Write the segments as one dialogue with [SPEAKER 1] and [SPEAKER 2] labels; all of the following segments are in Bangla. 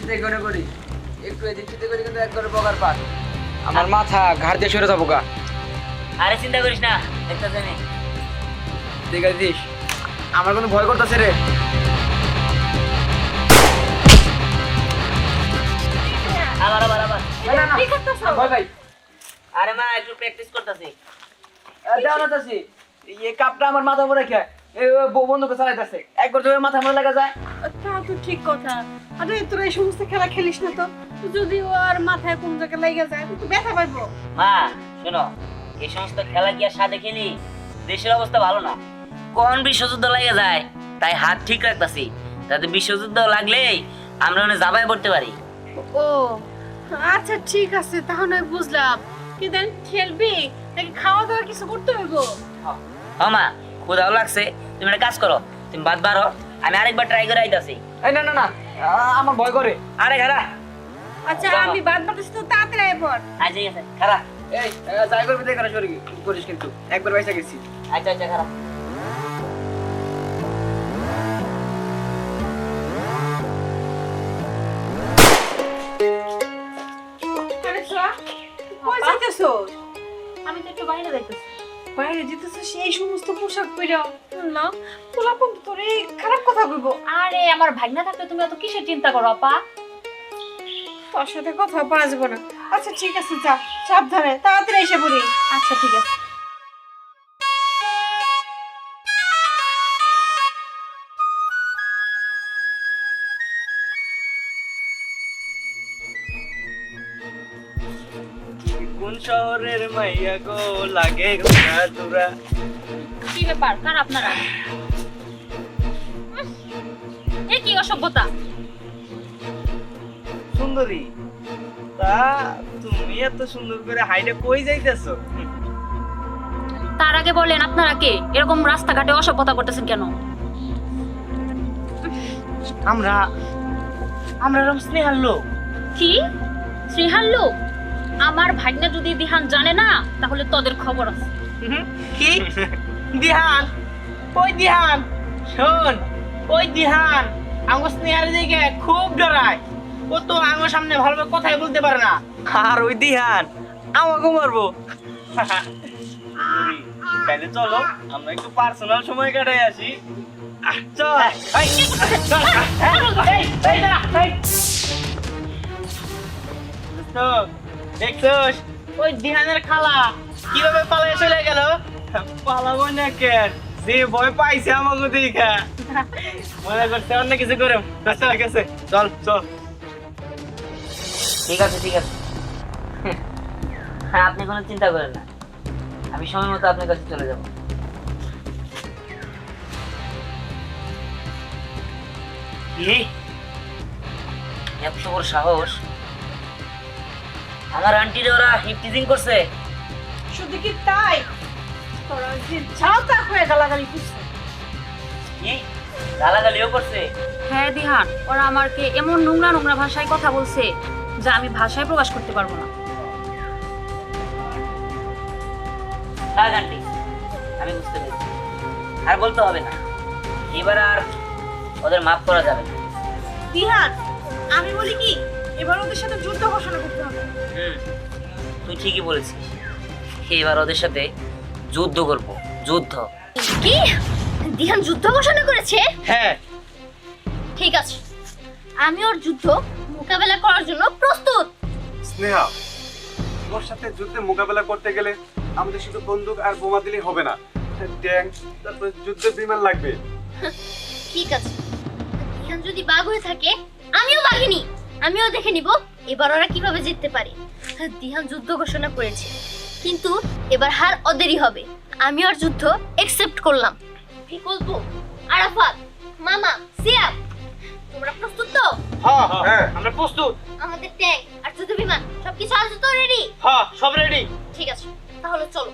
[SPEAKER 1] স্নেহান যা করিস। দেখে একটু এদিক সেদিক করি কিন্তু একবারে বগার পার। আমার মাথা ঘাড় দিয়ে সরে যাব গা।
[SPEAKER 2] আরে চিন্তা করিস না একটা জানি
[SPEAKER 1] আমার কোনো ভয় করতেছে রে।
[SPEAKER 2] আবার আবার আবার।
[SPEAKER 3] কি করতেছো?
[SPEAKER 1] ভয় ভাই
[SPEAKER 2] আরে মা একটু প্র্যাকটিস করতেছি।
[SPEAKER 1] না এই কাপটা আমার মাথা উপরে রেখে এই বন্ধুকে চালাইতেছে একবার ধরে মাথা লাগা যায়।
[SPEAKER 3] তা তো ঠিক কথা। আরে তোরা এই সমস্ত খেলা খেলিস না তো? যদি ও মাথায় কোন জায়গায় লেগে যায় তো ব্যথা পাইবো।
[SPEAKER 2] মা শোনো এই সমস্ত খেলা কি আর সাথে খেলি? দেশের অবস্থা ভালো না। কোন বিশ্বযুদ্ধ লাগে যায় তাই হাত ঠিক রাখতাছি। যাতে বিশ্বযুদ্ধ লাগলেই আমরা ওখানে জাবাই পড়তে পারি।
[SPEAKER 3] ও আচ্ছা ঠিক আছে তাহলে বুঝলাম। কিন্তু খেলবি? নাকি খাওয়া দাওয়া কিছু করতে হইব?
[SPEAKER 2] হ মা। ক্ষুধাও লাগছে তুমি একটা কাজ করো তুমি বাদ বারো আমি আরেকবার ট্রাই করে আইতাছি।
[SPEAKER 1] এই না না না আমার ভয় করে।
[SPEAKER 2] আরে খারা।
[SPEAKER 3] আচ্ছা আমি বাদ বাতাস তো তাড়াতাড়ি আয় পর।
[SPEAKER 2] আচ্ছা ঠিক আছে খারা।
[SPEAKER 1] এই যাই করবি দেখে সরি করিস কিন্তু। একবার পয়সা গেছি।
[SPEAKER 2] আচ্ছা আচ্ছা খারা।
[SPEAKER 4] আমি তো একটু বাইরে যাইতেছি।
[SPEAKER 3] বাইরে যেতেছো সেই সমস্ত পোশাক পরে না পোলাপন তো তোরে খারাপ কথা কইবো।
[SPEAKER 4] আরে আমার ভাগনা থাকলে তুমি এত কিসের চিন্তা করো আপা?
[SPEAKER 3] তোর সাথে কথা বলা যাবে না। আচ্ছা ঠিক আছে যা। সাবধানে তাড়াতাড়ি এসে পড়ি।
[SPEAKER 4] আচ্ছা ঠিক আছে।
[SPEAKER 5] কোন শহরের মাইয়া গো লাগে
[SPEAKER 4] কি ব্যাপার? কার আপনারা? এ কি অসভ্যতা?
[SPEAKER 5] সুন্দরী তা তুমি এত সুন্দর করে হাইটে কই যাইতেছো?
[SPEAKER 4] তার আগে বলেন আপনারা কে? এরকম রাস্তাঘাটে অসভ্যতা করতেছেন কেন?
[SPEAKER 5] আমরা আমরা রম স্নেহার লোক।
[SPEAKER 4] কি? শ্রীহান লোক? আমার ভাগ্না যদি দিহান জানে না তাহলে তোদের খবর আছে।
[SPEAKER 5] কি? দিহান? ওই দিহান? শোন ওই দিহান? আমার স্নেহার দিকে খুব ডরায়। ও তো আমার সামনে ভালোভাবে কথাই বলতে পারে না। আর ওই দিহান আমাকে মারবো। তাহলে চলো আমরা একটু পার্সোনাল সময় কাটাই আসি। চল। চল, এই, এই, দাঁড়া, এই। ওই দিহানের খালা। কীভাবে চলে গেল? পালাবো যে ভয় পাইছে আমাকে মনে অন্য কিছু করে ঠিক চল চল।
[SPEAKER 2] ঠিক আছে ঠিক আছে। হ্যাঁ আপনি কোনো চিন্তা করেন না। আমি সময় মতো আপনার কাছে চলে যাব। একশো বড় সাহস? আমার আন্টির ওরা হিপটিজিং করছে।
[SPEAKER 3] শুধু কি তাই? তোরা হয়ে গালাগালি করছে।
[SPEAKER 2] কি? গালাগালিও করছে?
[SPEAKER 4] হ্যাঁ দিহান ওরা আমাকে এমন নোংরা নোংরা ভাষায় কথা বলছে যা আমি ভাষায় প্রকাশ করতে পারব না।
[SPEAKER 2] থাক আন্টি আমি বুঝতে পেরেছি। আর বলতে হবে না এবার আর ওদের মাফ করা যাবে না।
[SPEAKER 3] দিহান আমি বলি কি এবার ওদের সাথে যুদ্ধ ঘোষণা করতে হবে।
[SPEAKER 2] হুম, তুই ঠিকই বলেছিস। এবার ওদের সাথে যুদ্ধ করব যুদ্ধ।
[SPEAKER 6] কি? দিহান যুদ্ধ ঘোষণা করেছে?
[SPEAKER 5] হ্যাঁ।
[SPEAKER 6] ঠিক আছে। আমি ওর যুদ্ধ মোকাবেলা করার জন্য প্রস্তুত।
[SPEAKER 7] স্নেহা ওর সাথে যুদ্ধে মোকাবেলা করতে গেলে আমাদের শুধু বন্দুক আর বোমা দিলেই হবে না। ট্যাঙ্ক তারপরে যুদ্ধের বিমান লাগবে।
[SPEAKER 6] ঠিক আছে। দিহান যদি বাঘ হয়ে থাকে আমিও বাঘিনী। আমিও দেখে নিব এবার ওরা কীভাবে জিততে পারে। দিহান যুদ্ধ ঘোষণা করেছে। কিন্তু এবার হার ওদেরই হবে। আমি ওর যুদ্ধ একসেপ্ট করলাম। কি বিকল্প আরাফাত মামা সিয়াব তোমরা প্রস্তুত তো?
[SPEAKER 5] হ্যাঁ
[SPEAKER 7] হ্যাঁ।
[SPEAKER 5] হ্যাঁ। আমরা প্রস্তুত।
[SPEAKER 6] আমাদের ট্যাঙ্ক আর যুদ্ধ বিমান সবকিছু আছে তো রেডি
[SPEAKER 5] হ্যাঁ সব রেডি
[SPEAKER 6] ঠিক আছে তাহলে চলো।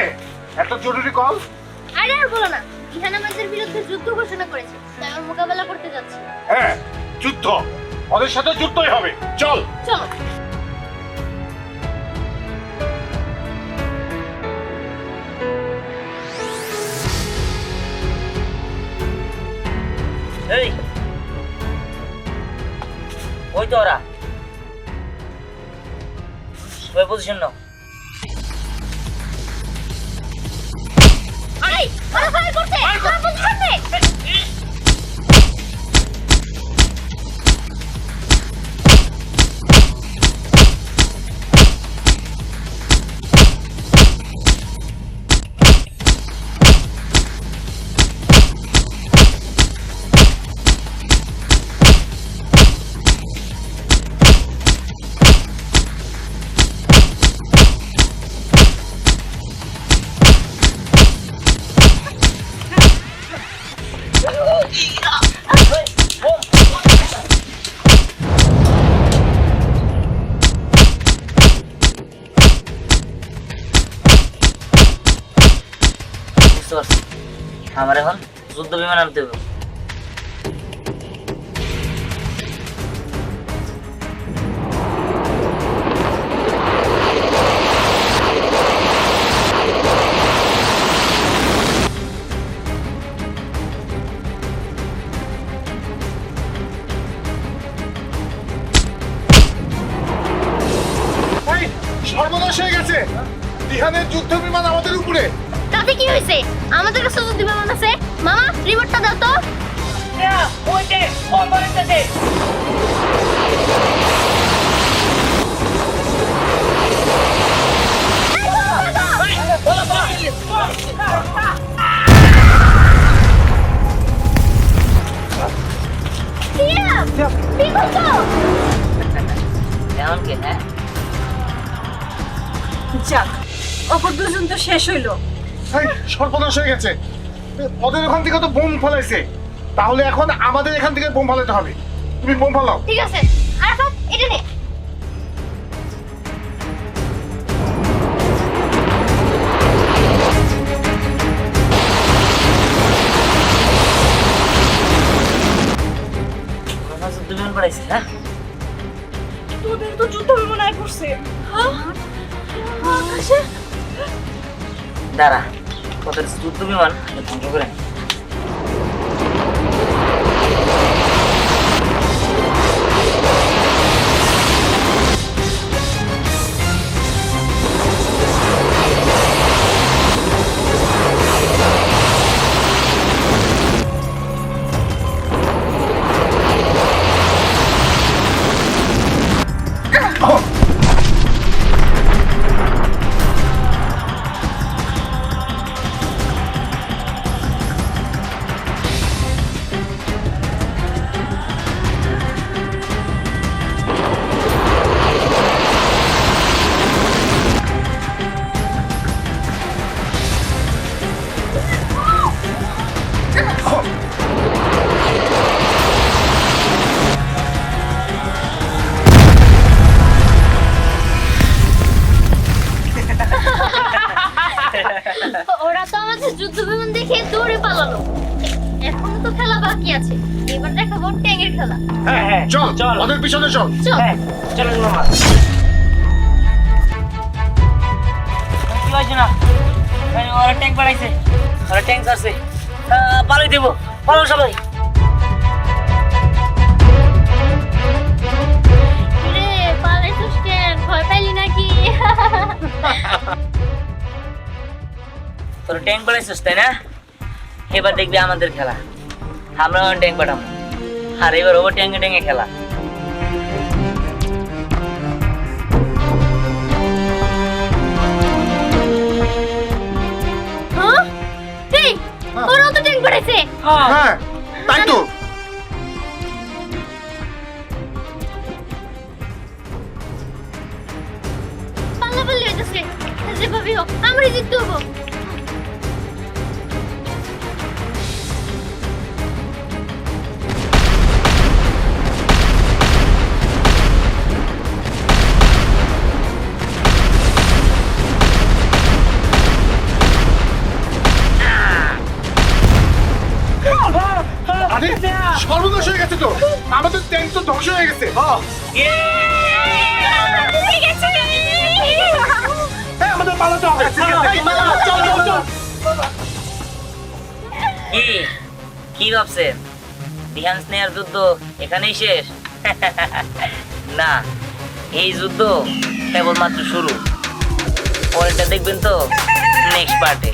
[SPEAKER 7] কিরে এত জরুরি কল
[SPEAKER 6] আরে আর বলো না দিহান আমাদের বিরুদ্ধে যুদ্ধ ঘোষণা করেছে তাই আমার মোকাবেলা করতে যাচ্ছি।
[SPEAKER 7] হ্যাঁ যুদ্ধ। ওদের সাথে যুদ্ধই হবে। চল।
[SPEAKER 6] চলো।
[SPEAKER 2] এই। ওই তো ওরা। পজিশন নাও।
[SPEAKER 6] এই ওরা ফায়ার করছে ওরা বুঝতে
[SPEAKER 2] আমার এখন যুদ্ধ বিমান আনতে হবে।
[SPEAKER 3] শেষ হইল।
[SPEAKER 7] এই, সর্বনাশ হয়ে গেছে। ওদের ওখান থেকে তো বোম ফেলাইছে। তাহলে এখন আমাদের এখান থেকে বোম ফালাতে হবে। তুমি বোম ফালাও।
[SPEAKER 6] ঠিক আছে। আরাফাত এটা নে।
[SPEAKER 2] হ্যাঁ
[SPEAKER 3] তোদের তো যুদ্ধ বিমান আয় করছে
[SPEAKER 2] দাঁড়া তোদের যুদ্ধ বিমান ধ্বংস করে
[SPEAKER 6] যুদ্ধ বিমান দেখে দৌড়ে পালালো। এখন তো খেলা বাকি আছে। এবার দেখাবো ট্যাঙ্গের খেলা।
[SPEAKER 5] হ্যাঁ হ্যাঁ
[SPEAKER 7] চল
[SPEAKER 5] চল।
[SPEAKER 7] ওদের পিছনে চল।
[SPEAKER 6] চল।
[SPEAKER 5] হ্যাঁ চলো মামা
[SPEAKER 2] কি হয়েছে না? ওরা ট্যাঙ্ক বাড়াইছে ওরা ট্যাঙ্ক ছাড়ছে আহ, পালাই দেবো। পালাও সবাই। ট্যাঙ্ক পাঠাইছিস তাই না? এবার দেখবি আমাদের খেলা। আমরা ট্যাঙ্ক পাঠাবো আর এবার ওভার ট্যাঙ্কে ট্যাঙ্কে খেলা
[SPEAKER 6] হ্যাঁ।
[SPEAKER 7] ধ্বংস হয়ে গেছে আমাদের পালাতে হবে
[SPEAKER 2] কি ভাবছেন দিহান স্নেহার যুদ্ধ এখানেই শেষ না এই যুদ্ধ কেবলমাত্র শুরু পরেরটা দেখবেন তো নেক্সট পার্টে